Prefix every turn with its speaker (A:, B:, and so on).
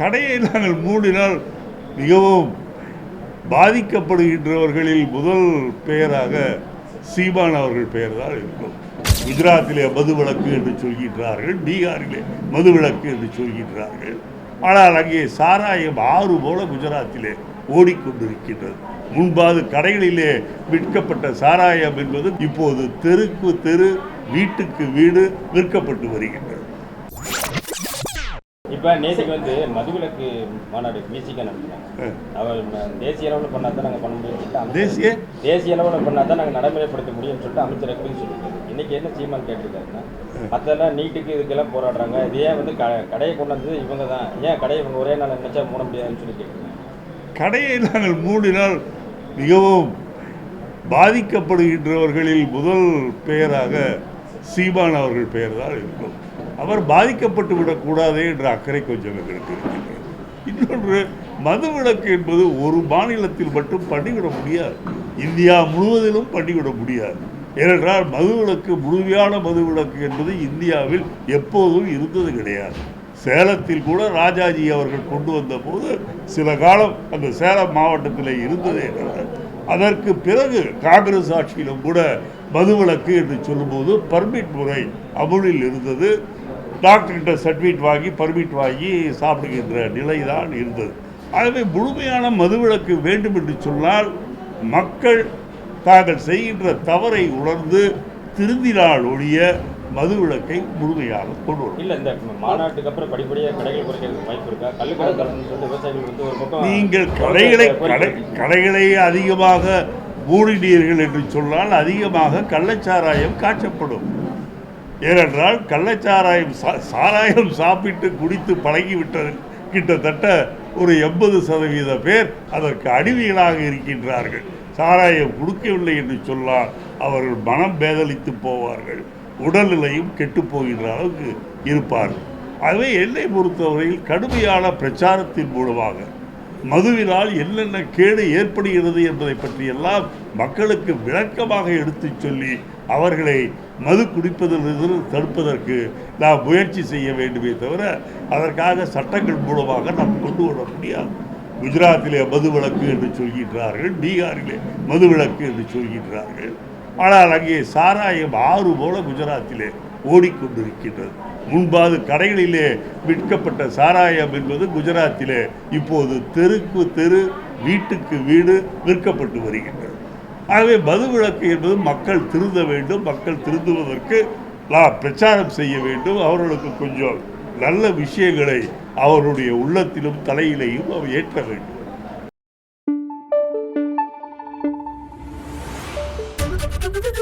A: கடையை நாங்கள் மூடினால் மிகவும் பாதிக்கப்படுகின்றவர்களில் முதல் பெயராக சீமான் அவர்கள் பெயர் தான் இருக்கும். குஜராத்திலே மதுவிலக்கு என்று சொல்கின்றார்கள் பீகாரிலே மதுவிலக்கு என்று சொல்கின்றார்கள். ஆனால் அங்கே சாராயம் ஆறு போல குஜராத்திலே ஓடிக்கொண்டிருக்கின்றது. முன்பாது கடைகளிலே விற்கப்பட்ட சாராயம் என்பது இப்போது தெருக்கு தெரு வீட்டுக்கு வீடு விற்கப்பட்டு வருகின்றது.
B: இப்போ நேற்றுக்கு வந்து மதுவிலக்கு மாநாடு மியூசிக்காக நடத்தினாங்க. அவர் தேசிய அளவில் பண்ணால் தான் நாங்கள் பண்ண அமைச்சர்
A: தேசிய?
B: தேசிய அளவில் பண்ணால் தான் நாங்கள் நடைமுறைப்படுத்த முடியும்னு சொல்லிட்டு அமைச்சர் எப்படி சொல்லியிருக்காரு இன்னைக்கு என்ன சீமான் கேட்டிருக்காருன்னா மற்றெல்லாம் நீட்டுக்கு இதுக்கெல்லாம் போராடுறாங்க. இது ஏன் வந்து க கடையை கொண்டு வந்தது இவங்க தான் ஏன் கடையை இவங்க ஒரே நாள் நினைச்சா மூட முடியாதுன்னு சொல்லி கேட்குறாங்க
A: கடையை நாங்கள் மூடினால் மிகவும் பாதிக்கப்படுகின்றவர்களில் முதல் பெயராக சீமான் அவர்கள் பெயர் தான் இருக்கும். அவர் பாதிக்கப்பட்டு விடக்கூடாதே என்ற அக்கறை கொஞ்சம் எங்களுக்கு இன்னொன்று இன்னொன்று மதுவிலக்கு என்பது ஒரு மாநிலத்தில் மட்டும் பண்ணிவிட முடியாது. இந்தியா முழுவதிலும் பண்ணிவிட முடியாது. ஏனென்றால் மதுவிலக்கு முழுமையான மதுவிலக்கு என்பது இந்தியாவில் எப்போதும் இருந்தது கிடையாது. சேலத்தில் கூட ராஜாஜி அவர்கள் கொண்டு வந்த போது சில காலம் அந்த சேலம் மாவட்டத்தில் இருந்ததே என்றார் அதற்கு பிறகு காங்கிரஸ் ஆட்சியிலும் கூட மதுவிலக்கு என்று சொல்லும்போது பர்மிட் முறை அமுலில் இருந்தது. டாக்டர்கிட்ட சர்டிஃபிகேட் வாங்கி பர்மிட் வாங்கி சாப்பிடுகின்ற நிலை தான் இருந்தது. ஆகவே முழுமையான மதுவிலக்கு வேண்டும் என்று சொன்னால் மக்கள் தாங்கள் செய்கின்ற தவறை உணர்ந்து திருந்தினால் ஒழிய மதுவிலக்கை முழுமையாக கொண்டு வரும்
B: இல்லை இந்த மாநாட்டுக்கு அப்புறம் படிப்படியாக கடைகள் குறைக்கிறதுக்கு வாய்ப்பு இருக்கா? கல்லுக்கடை விவசாயிகள் வந்து ஒரு பக்கம்
A: நீங்கள் கடைகளை கடை கடைகளை அதிகமாக மூடினீர்கள் என்று சொன்னால் அதிகமாக கள்ளச்சாராயம் காய்ச்சப்படும். ஏனென்றால் கள்ளச்சாராயம் சா- சாராயம் சாப்பிட்டு குடித்து பழகிவிட்டது கிட்டத்தட்ட ஒரு எண்பது சதவீத பேர் அதற்கு அடிமைகளாக இருக்கின்றார்கள். சாராயம் கொடுக்கவில்லை என்று சொன்னால் அவர்கள் மனம் பேதலித்து போவார்கள். உடல்நிலையும் கெட்டு போகின்ற அளவுக்கு இருப்பார்கள். ஆகவே என்னை பொறுத்தவரையில் கடுமையான பிரச்சாரத்தின் மூலமாக மதுவினால் என்னென்ன கேடு ஏற்படுகிறது என்பதை பற்றியெல்லாம் மக்களுக்கு விளக்கமாக எடுத்துச் சொல்லி அவர்களை மது குடிப்பதிலிருந்து தடுப்பதற்கு நாம் முயற்சி செய்ய வேண்டுமே தவிர அதற்காக சட்டங்கள் மூலமாக நாம் கொண்டு வர முடியாது. குஜராத்திலே மதுவிலக்கு என்று சொல்கின்றார்கள் பீகாரிலே மதுவிலக்கு என்று சொல்கின்றார்கள். ஆனால் அங்கே சாராயம் ஆறு போல குஜராத்திலே ஓடிக்கொண்டிருக்கின்றது. முன்பாது கடைகளிலே விற்கப்பட்ட சாராயம் என்பது குஜராத்திலே இப்போது தெருக்கு தெரு வீட்டுக்கு வீடு விற்கப்பட்டு வருகின்றது. ஆகவே மதுவிலக்கு என்பது மக்கள் திருந்த வேண்டும் மக்கள் திருந்துவதற்கு நான் பிரச்சாரம் செய்ய வேண்டும் அவர்களுக்கு கொஞ்சம் நல்ல விஷயங்களை அவருடைய உள்ளத்திலும் தலையிலையும் அவர் ஏற்ற வேண்டும்
C: Thank you.